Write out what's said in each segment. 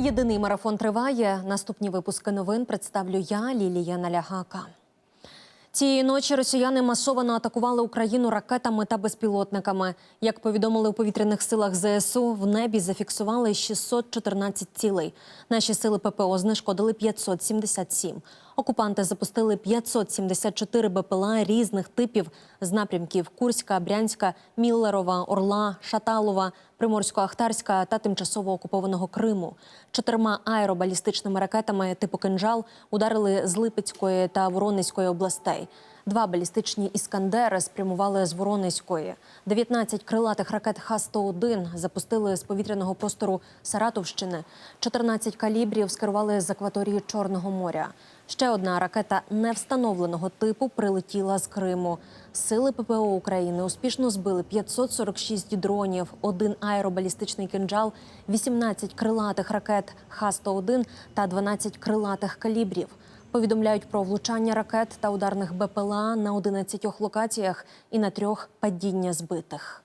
Єдиний марафон триває. Наступні випуски новин представлю я, Лілія Налягака. Цієї ночі росіяни масово атакували Україну ракетами та безпілотниками. Як повідомили у повітряних силах ЗСУ, в небі зафіксували 614 цілей. Наші сили ППО знешкодили 577. Окупанти запустили 574 БПЛА різних типів з напрямків Курська, Брянська, Міллерова, Орла, Шаталова, Приморсько-Ахтарська та тимчасово окупованого Криму. Чотирма аеробалістичними ракетами типу «Кинжал» ударили з Липецької та Воронезької областей. Два балістичні іскандери спрямували з Воронезької. 19 крилатих ракет Х-101 запустили з повітряного простору Саратовщини. 14 калібрів скерували з акваторії Чорного моря. Ще одна ракета невстановленого типу прилетіла з Криму. Сили ППО України успішно збили 546 дронів, один аеробалістичний кинджал, 18 крилатих ракет Х-101 та 12 крилатих калібрів. Повідомляють про влучання ракет та ударних БПЛА на 11 локаціях і на трьох падіння збитих.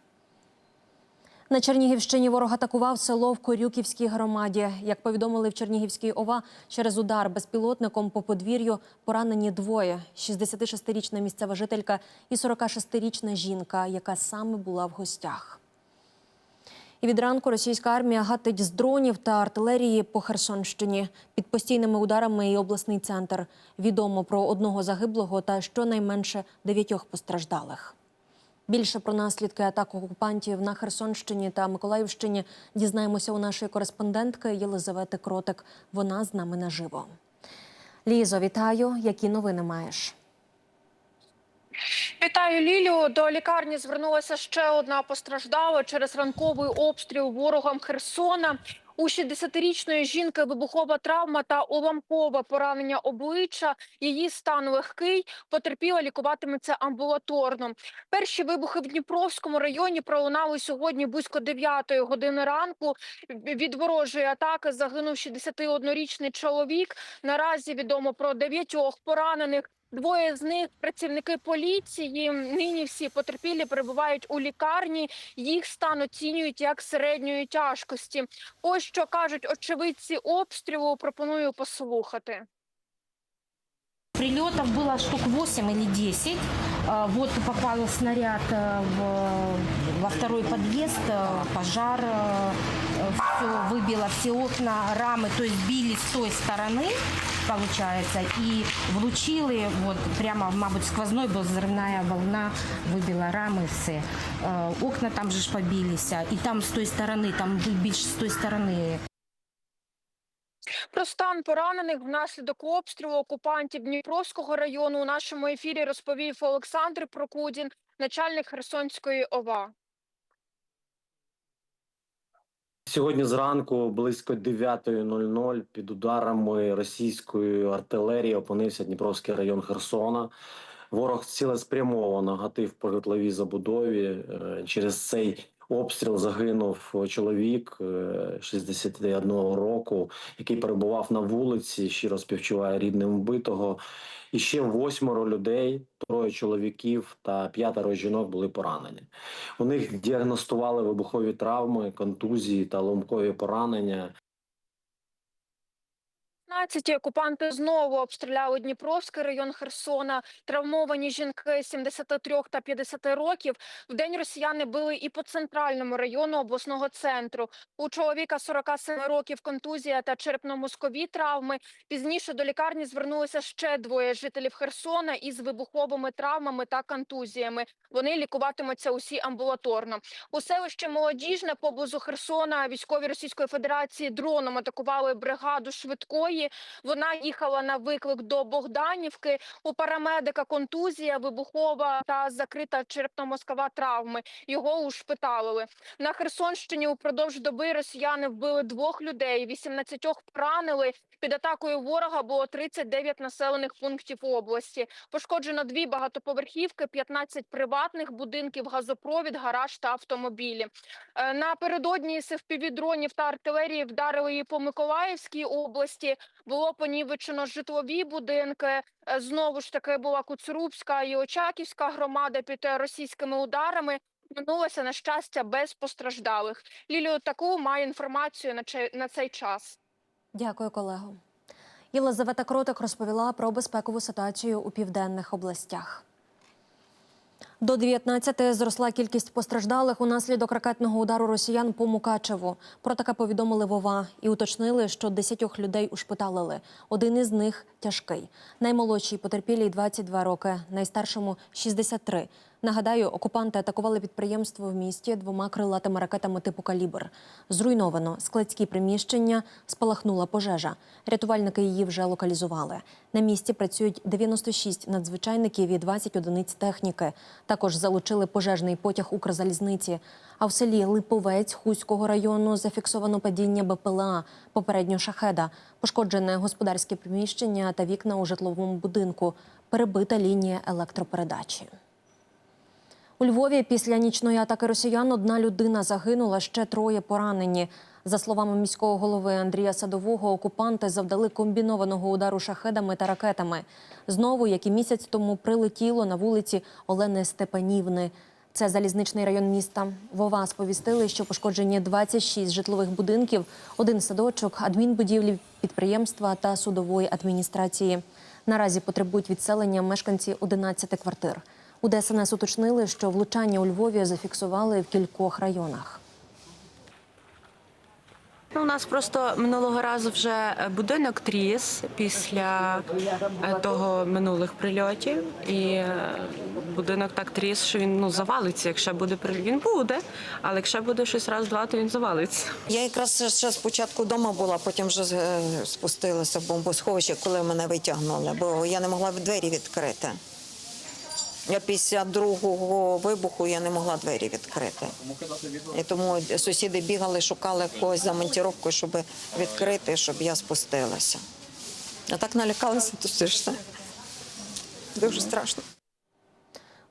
На Чернігівщині ворог атакував село в Корюківській громаді. Як повідомили в Чернігівській ОВА, через удар безпілотником по подвір'ю поранені двоє: 66-річна місцева жителька і 46-річна жінка, яка саме була в гостях. І від ранку російська армія гатить з дронів та артилерії по Херсонщині під постійними ударами і обласний центр. Відомо про одного загиблого та щонайменше дев'ятьох постраждалих. Більше про наслідки атак окупантів на Херсонщині та Миколаївщині дізнаємося у нашої кореспондентки Єлизавети Кротик. Вона з нами наживо. Лізо, вітаю. Які новини маєш? Вітаю Лілю. До лікарні звернулася ще одна постраждала через ранковий обстріл ворогом Херсона. У 60-річної жінки вибухова травма та уламкове поранення обличчя. Її стан легкий. Потерпіла лікуватиметься амбулаторно. Перші вибухи в Дніпровському районі пролунали сьогодні близько 9 години ранку. Від ворожої атаки загинув 61-річний чоловік. Наразі відомо про дев'ятьох поранених. Двоє з них працівники поліції. Нині всі потерпілі перебувають у лікарні. Їх стан оцінюють як середньої тяжкості. Ось що кажуть очевидці обстрілу. Пропоную послухати. Прилетов было штук 8 или 10. А, Вот попал снаряд в, во второй подъезд, э, пожар, все выбило все окна, рамы, то есть били с той стороны, получается, и влучили, вот прямо, мабуть, сквозной был взрывная волна, выбила рамы все. Э, Окна там же ж побилися, і там з тої сторони, там більш з тої сторони Про стан поранених внаслідок обстрілу окупантів Дніпровського району у нашому ефірі розповів Олександр Прокудін, начальник Херсонської ОВА. Сьогодні зранку близько 9.00 під ударами російської артилерії опинився Дніпровський район Херсона. Ворог цілеспрямовано гатив по житловій забудові. Е, Через цей обстріл загинув чоловік е, 61 року, який перебував на вулиці. Щиро співчуває рідним вбитого. І ще восьмеро людей, троє чоловіків та п'ятеро жінок були поранені. У них діагностували вибухові травми, контузії та ломкові поранення. 15 окупанти знову обстріляли Дніпровський район Херсона. Травмовані жінки 73 та 50 років. В день росіяни били і по центральному району обласного центру. У чоловіка 47 років контузія та черепно-мозкові травми. Пізніше до лікарні звернулися ще двоє жителів Херсона із вибуховими травмами та контузіями. Вони лікуватимуться усі амбулаторно. У селищі Молодіжне поблизу Херсона військові Російської Федерації дроном атакували бригаду швидкої. Вона їхала на виклик до Богданівки. У парамедика контузія, вибухова та закрита черепно-мозкова травми. Його ушпиталили. На Херсонщині упродовж доби росіяни вбили двох людей, 18 поранили. Під атакою ворога було 39 населених пунктів області. Пошкоджено дві багатоповерхівки, 15 приватних будинків, газопровід, гараж та автомобілі. Е, Напередодні СФПВ дронів та артилерії вдарили і по Миколаївській області. Було понівечено житлові будинки. Е, Знову ж таки була Куцурубська і Очаківська громада під російськими ударами. Минулося на щастя без постраждалих. Лілію таку має інформацію на цей час. Дякую, колего. Єлизавета Кротик розповіла про безпекову ситуацію у південних областях. До 19 зросла кількість постраждалих унаслідок ракетного удару росіян по Мукачеву. Про таке повідомили Вова і уточнили, що 10 людей ушпиталили. Один із них тяжкий. Наймолодшій потерпілій 22 роки, найстаршому 63. Нагадаю, окупанти атакували підприємство в місті двома крилатими ракетами типу калібр. Зруйновано складські приміщення, спалахнула пожежа. Рятувальники її вже локалізували. На місці працюють 96 надзвичайників і 20 одиниць техніки. Також залучили пожежний потяг Укрзалізниці. А в селі Липовець Хуського району зафіксовано падіння БПЛА, попередньо шахеда, пошкоджене господарське приміщення та вікна у житловому будинку, перебита лінія електропередачі. У Львові після нічної атаки росіян одна людина загинула, ще троє поранені. За словами міського голови Андрія Садового, окупанти завдали комбінованого удару шахедами та ракетами. Знову, як і місяць тому, прилетіло на вулиці Олени Степанівни. Це залізничний район міста. Вова сповістили, що пошкоджені 26 житлових будинків, один садочок, адмінбудівлі підприємства та судової адміністрації. Наразі потребують відселення мешканці 11 квартир. У ДСНС уточнили, що влучання у Львові зафіксували в кількох районах. Ну, у нас просто минулого разу вже будинок тріс після е, того минулих прильотів. І е, будинок так тріс, що він ну завалиться. Якщо буде приліт, він буде, але якщо буде щось раз-два, то він завалиться. Я якраз ще спочатку вдома була, потім вже е, спустилася в бомбосховище, коли мене витягнули, бо я не могла двері відкрити. Я після другого вибуху я не могла двері відкрити. І тому сусіди бігали, шукали когось за монтіровкою, щоб відкрити, щоб я спустилася. Я так налякалася, то це ж все. Дуже страшно.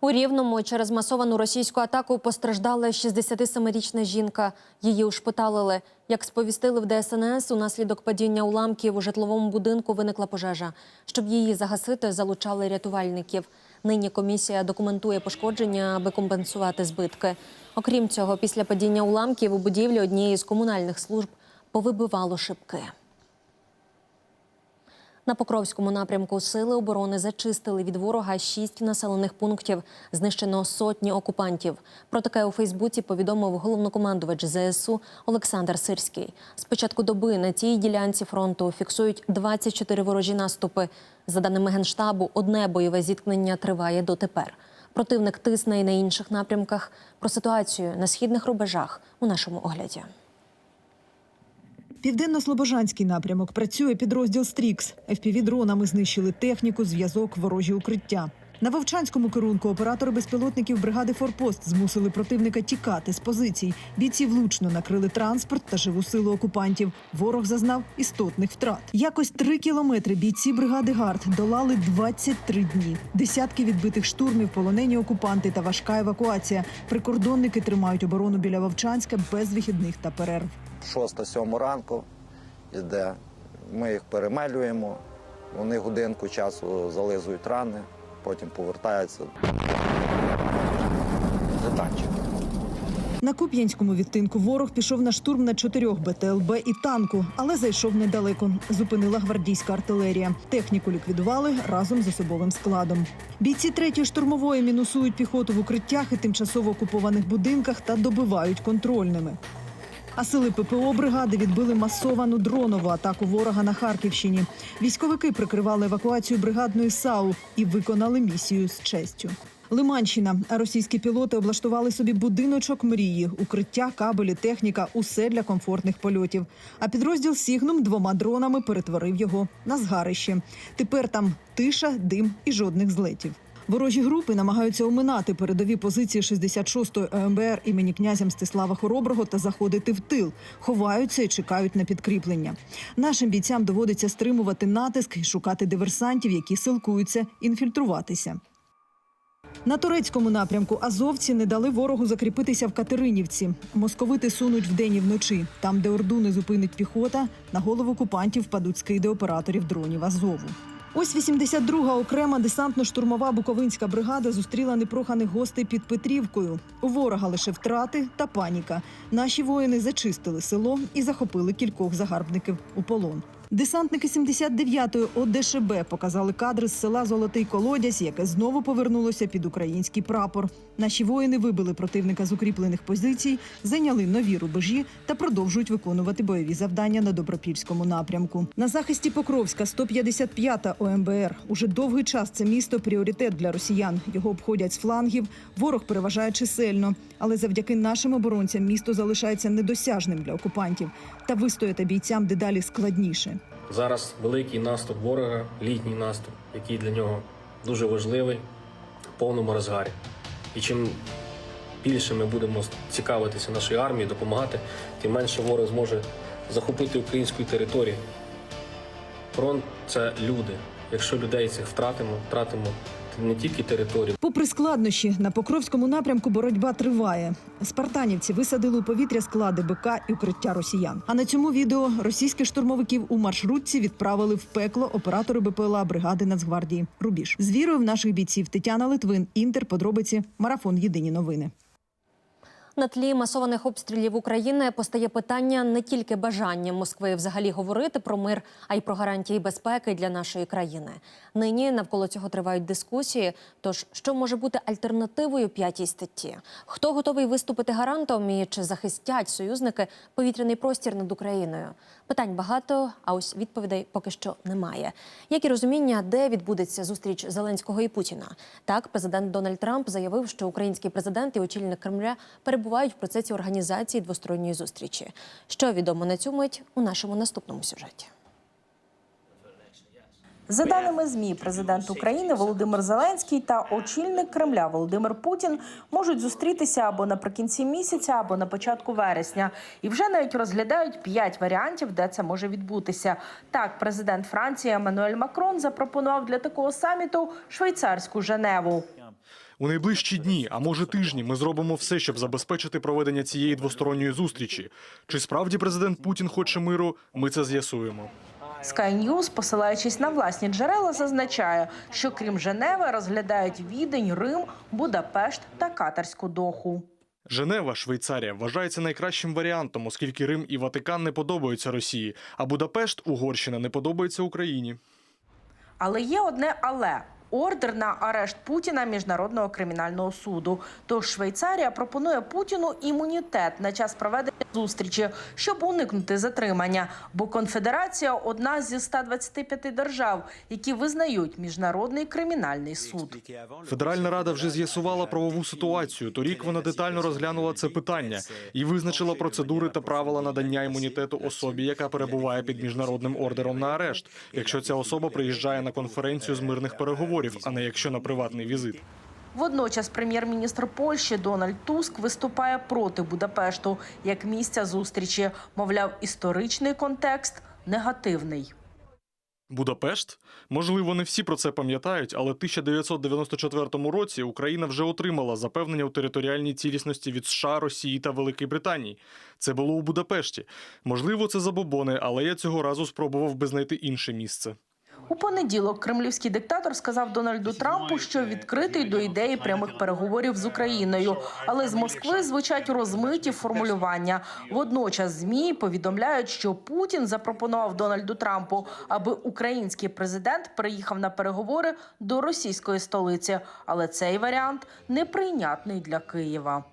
У Рівному через масовану російську атаку постраждала 67-річна жінка. Її ушпиталили. Як сповістили в ДСНС, унаслідок падіння уламків у житловому будинку виникла пожежа. Щоб її загасити, залучали рятувальників. Нині комісія документує пошкодження, аби компенсувати збитки. Окрім цього, після падіння уламків у будівлі однієї з комунальних служб повибивало шибки. На Покровському напрямку сили оборони зачистили від ворога шість населених пунктів. Знищено сотні окупантів. Про таке у Фейсбуці повідомив головнокомандувач ЗСУ Олександр Сирський. З початку доби на цій ділянці фронту фіксують 24 ворожі наступи. За даними генштабу, одне бойове зіткнення триває дотепер. Противник тисне і на інших напрямках. Про ситуацію на східних рубежах у нашому огляді. Південно-Слобожанський напрямок працює підрозділ Стрікс. FPV-дронами знищили техніку, зв'язок, ворожі укриття. На Вовчанському керунку оператори безпілотників бригади Форпост змусили противника тікати з позицій. Бійці влучно накрили транспорт та живу силу окупантів. Ворог зазнав істотних втрат. Якось три кілометри бійці бригади Гард долали 23 дні. Десятки відбитих штурмів, полонені окупанти та важка евакуація. Прикордонники тримають оборону біля Вовчанська без вихідних та перерв. 6-7 ранку йде. Ми їх перемелюємо, вони годинку часу зализують рани, потім повертаються. Танчики. На Куп'янському відтинку ворог пішов на штурм на чотирьох БТЛБ і танку, але зайшов недалеко. Зупинила гвардійська артилерія. Техніку ліквідували разом з особовим складом. Бійці третьої штурмової мінусують піхоту в укриттях і тимчасово окупованих будинках та добивають контрольними. А сили ППО бригади відбили масовану дронову атаку ворога на Харківщині. Військовики прикривали евакуацію бригадної САУ і виконали місію з честю. Лиманщина. Російські пілоти облаштували собі будиночок мрії, укриття, кабелі, техніка усе для комфортних польотів. А підрозділ Сігнум двома дронами перетворив його на згарище. Тепер там тиша, дим і жодних злетів. Ворожі групи намагаються оминати передові позиції 66-ї ОМБР імені князя Мстислава Хороброго та заходити в тил, ховаються і чекають на підкріплення. Нашим бійцям доводиться стримувати натиск і шукати диверсантів, які силкуються інфільтруватися. На турецькому напрямку азовці не дали ворогу закріпитися в Катеринівці. Московити сунуть вдень і вночі. Там, де орду не зупинить піхота, на голову окупантів впадуть скиди операторів дронів Азову. Ось 82-га окрема десантно-штурмова буковинська бригада зустріла непроханих гостей під Петрівкою. У ворога лише втрати та паніка. Наші воїни зачистили село і захопили кількох загарбників у полон. Десантники 79-ї ОДШБ показали кадри з села Золотий Колодязь, яке знову повернулося під український прапор. Наші воїни вибили противника з укріплених позицій, зайняли нові рубежі та продовжують виконувати бойові завдання на добропільському напрямку. На захисті Покровська 155-та ОМБР. Уже довгий час це місто пріоритет для росіян. Його обходять з флангів. Ворог переважає чисельно, але завдяки нашим оборонцям місто залишається недосяжним для окупантів. Та вистояти бійцям дедалі складніше. Зараз великий наступ ворога, літній наступ, який для нього дуже важливий, в повному розгарі. І чим більше ми будемо цікавитися нашої армії, допомагати, тим менше ворог зможе захопити українську територію. Фронт це люди. Якщо людей цих втратимо, втратимо не тільки територію. Попри складнощі, на Покровському напрямку боротьба триває. Спартанівці висадили у повітря склади БК і укриття росіян. А на цьому відео російських штурмовиків у маршрутці відправили в пекло оператори БПЛА бригади Нацгвардії. Рубіж з вірою в наших бійців Тетяна Литвин, Інтер. Подробиці. Марафон. Єдині новини. На тлі масованих обстрілів України постає питання не тільки бажання Москви взагалі говорити про мир, а й про гарантії безпеки для нашої країни. Нині навколо цього тривають дискусії. Тож, що може бути альтернативою п'ятій статті? Хто готовий виступити гарантом і чи захистять союзники повітряний простір над Україною? Питань багато, а ось відповідей поки що немає. Як і розуміння, де відбудеться зустріч Зеленського і Путіна? Так, президент Дональд Трамп заявив, що український президент і очільник Кремля перебувають в процесі організації двосторонньої зустрічі. Що відомо на цю мить у нашому наступному сюжеті. За даними ЗМІ, президент України Володимир Зеленський та очільник Кремля Володимир Путін можуть зустрітися або наприкінці місяця, або на початку вересня, і вже навіть розглядають п'ять варіантів, де це може відбутися. Так, президент Франції Еммануель Макрон запропонував для такого саміту швейцарську Женеву. У найближчі дні, а може тижні, ми зробимо все, щоб забезпечити проведення цієї двосторонньої зустрічі. Чи справді президент Путін хоче миру? Ми це з'ясуємо. Sky News, посилаючись на власні джерела, зазначає, що крім Женеви розглядають Відень, Рим, Будапешт та Катарську Доху. Женева, Швейцарія, вважається найкращим варіантом, оскільки Рим і Ватикан не подобаються Росії, а Будапешт, Угорщина, не подобається Україні. Але є одне але. Ордер на арешт Путіна міжнародного кримінального суду. Тож Швейцарія пропонує Путіну імунітет на час проведення зустрічі, щоб уникнути затримання. Бо конфедерація одна зі 125 держав, які визнають міжнародний кримінальний суд. Федеральна рада вже з'ясувала правову ситуацію. Торік вона детально розглянула це питання і визначила процедури та правила надання імунітету особі, яка перебуває під міжнародним ордером на арешт, якщо ця особа приїжджає на конференцію з мирних переговорів, а не якщо на приватний візит. Водночас прем'єр-міністр Польщі Дональд Туск виступає проти Будапешту як місця зустрічі. Мовляв, історичний контекст негативний. Будапешт? Можливо, не всі про це пам'ятають, але 1994 році Україна вже отримала запевнення у територіальній цілісності від США, Росії та Великої Британії. Це було у Будапешті. Можливо, це забобони, але я цього разу спробував би знайти інше місце. У понеділок кремлівський диктатор сказав Дональду Трампу, що відкритий до ідеї прямих переговорів з Україною, але з Москви звучать розмиті формулювання. Водночас змі повідомляють, що Путін запропонував Дональду Трампу, аби український президент приїхав на переговори до російської столиці. Але цей варіант неприйнятний для Києва.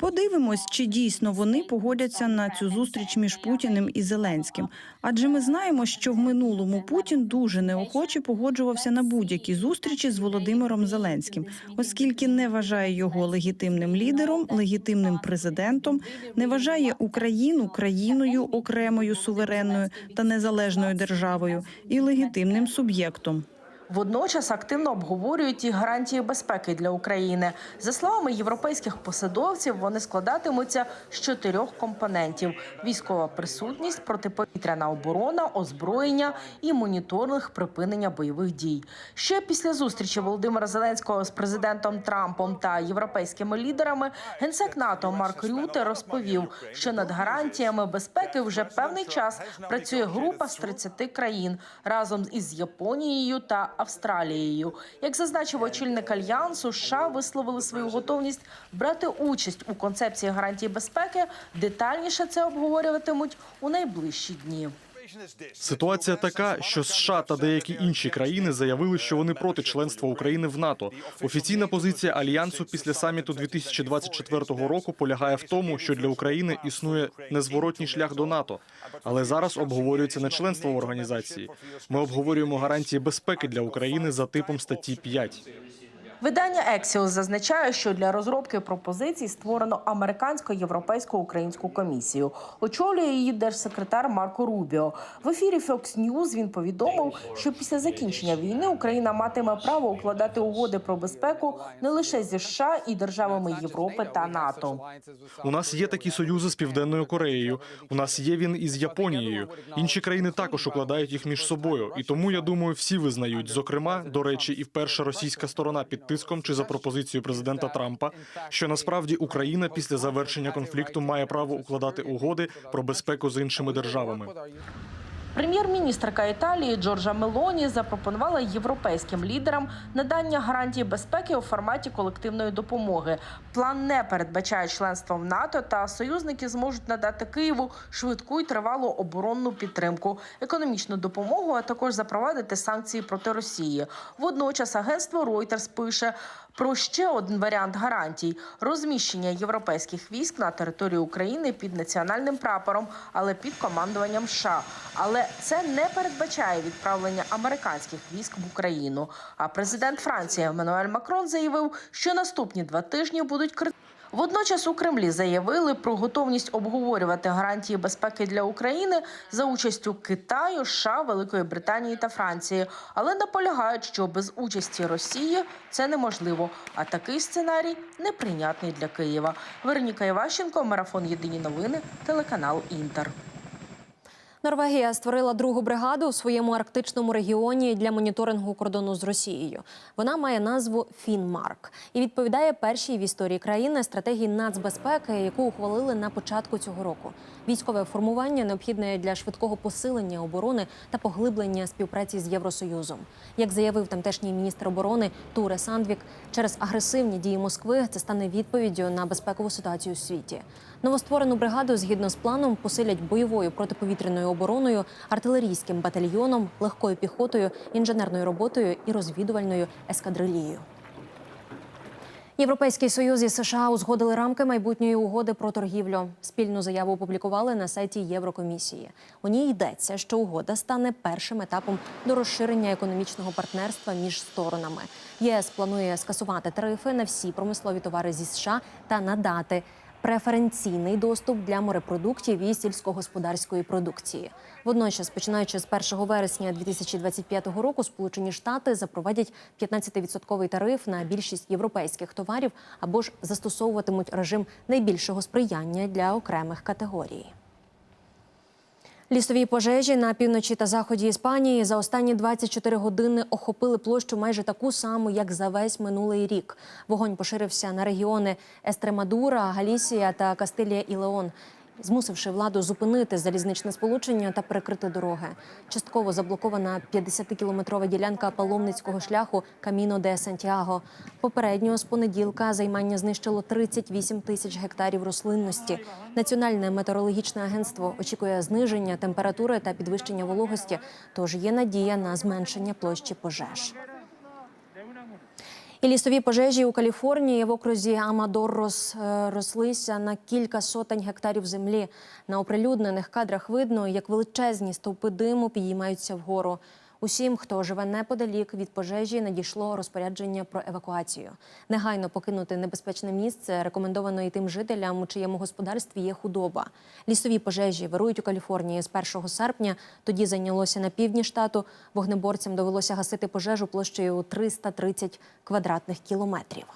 Подивимось, чи дійсно вони погодяться на цю зустріч між Путіним і Зеленським. Адже ми знаємо, що в минулому Путін дуже неохоче погоджувався на будь-які зустрічі з Володимиром Зеленським, оскільки не вважає його легітимним лідером, легітимним президентом, не вважає Україну країною окремою суверенною та незалежною державою і легітимним суб'єктом. Водночас активно обговорюють і гарантії безпеки для України. За словами європейських посадовців, вони складатимуться з чотирьох компонентів: військова присутність, протиповітряна оборона, озброєння і моніторинг припинення бойових дій. Ще після зустрічі Володимира Зеленського з президентом Трампом та європейськими лідерами генсек НАТО Марк Рюте розповів, що над гарантіями безпеки вже певний час працює група з 30 країн разом із Японією та Австралією. Як зазначив очільник альянсу, США висловили свою готовність брати участь у концепції гарантій безпеки. Детальніше це обговорюватимуть у найближчі дні. Ситуація така, що США та деякі інші країни заявили, що вони проти членства України в НАТО. Офіційна позиція альянсу після саміту 2024 року полягає в тому, що для України існує незворотній шлях до НАТО, але зараз обговорюється не членство в організації. Ми обговорюємо гарантії безпеки для України за типом статті 5. Видання Axios зазначає, що для розробки пропозицій створено американсько-європейсько-українську комісію. Очолює її держсекретар Марко Рубіо. В ефірі Fox News він повідомив, що після закінчення війни Україна матиме право укладати угоди про безпеку не лише зі США і державами Європи та НАТО. У нас є такі союзи з Південною Кореєю. У нас є він із Японією. Інші країни також укладають їх між собою. І тому я думаю, всі визнають. Зокрема, до речі, і вперше російська сторона під тиском чи за пропозицією президента Трампа, що насправді Україна після завершення конфлікту має право укладати угоди про безпеку з іншими державами. Прем'єр-міністрка Італії Джорджа Мелоні запропонувала європейським лідерам надання гарантій безпеки у форматі колективної допомоги. План не передбачає членство в НАТО, та союзники зможуть надати Києву швидку і тривалу оборонну підтримку, економічну допомогу, а також запровадити санкції проти Росії. Водночас агентство Reuters пише. Про ще один варіант гарантій розміщення європейських військ на території України під національним прапором, але під командуванням США. Але це не передбачає відправлення американських військ в Україну. А президент Франції Еммануель Макрон заявив, що наступні два тижні будуть критичними. Водночас у Кремлі заявили про готовність обговорювати гарантії безпеки для України за участю Китаю, США, Великої Британії та Франції, але наполягають, що без участі Росії це неможливо. А такий сценарій неприйнятний для Києва. Вероніка Іващенко, марафон Єдині новини, телеканал Інтер. Норвегія створила другу бригаду у своєму арктичному регіоні для моніторингу кордону з Росією. Вона має назву Фінмарк і відповідає першій в історії країни стратегії нацбезпеки, яку ухвалили на початку цього року. Військове формування необхідне для швидкого посилення оборони та поглиблення співпраці з Євросоюзом. Як заявив тамтешній міністр оборони Туре Сандвік, через агресивні дії Москви це стане відповіддю на безпекову ситуацію у світі. Новостворену бригаду згідно з планом посилять бойовою протиповітряною обороною, артилерійським батальйоном, легкою піхотою, інженерною роботою і розвідувальною ескадрилією. Європейський союз і США узгодили рамки майбутньої угоди про торгівлю. Спільну заяву опублікували на сайті Єврокомісії. У ній йдеться, що угода стане першим етапом до розширення економічного партнерства між сторонами. ЄС планує скасувати тарифи на всі промислові товари зі США та надати преференційний доступ для морепродуктів і сільськогосподарської продукції. Водночас, починаючи з 1 вересня 2025 року, Сполучені Штати запровадять 15-відсотковий тариф на більшість європейських товарів або ж застосовуватимуть режим найбільшого сприяння для окремих категорій. Лісові пожежі на півночі та заході Іспанії за останні 24 години охопили площу майже таку саму, як за весь минулий рік. Вогонь поширився на регіони Естремадура, Галісія та Кастилія і Леон, змусивши владу зупинити залізничне сполучення та перекрити дороги. Частково заблокована 50-кілометрова ділянка паломницького шляху Каміно де Сантьяго. Попередньо з понеділка займання знищило 38 тисяч гектарів рослинності. Національне метеорологічне агентство очікує зниження температури та підвищення вологості, тож є надія на зменшення площі пожеж. І лісові пожежі у Каліфорнії в окрузі Амадор роз, е, на кілька сотень гектарів землі. На оприлюднених кадрах видно, як величезні стовпи диму підіймаються вгору. Усім, хто живе неподалік від пожежі, надійшло розпорядження про евакуацію. Негайно покинути небезпечне місце рекомендовано і тим жителям, у чиєму господарстві є худоба. Лісові пожежі вирують у Каліфорнії з 1 серпня. Тоді зайнялося на півдні штату. Вогнеборцям довелося гасити пожежу площею 330 квадратних кілометрів.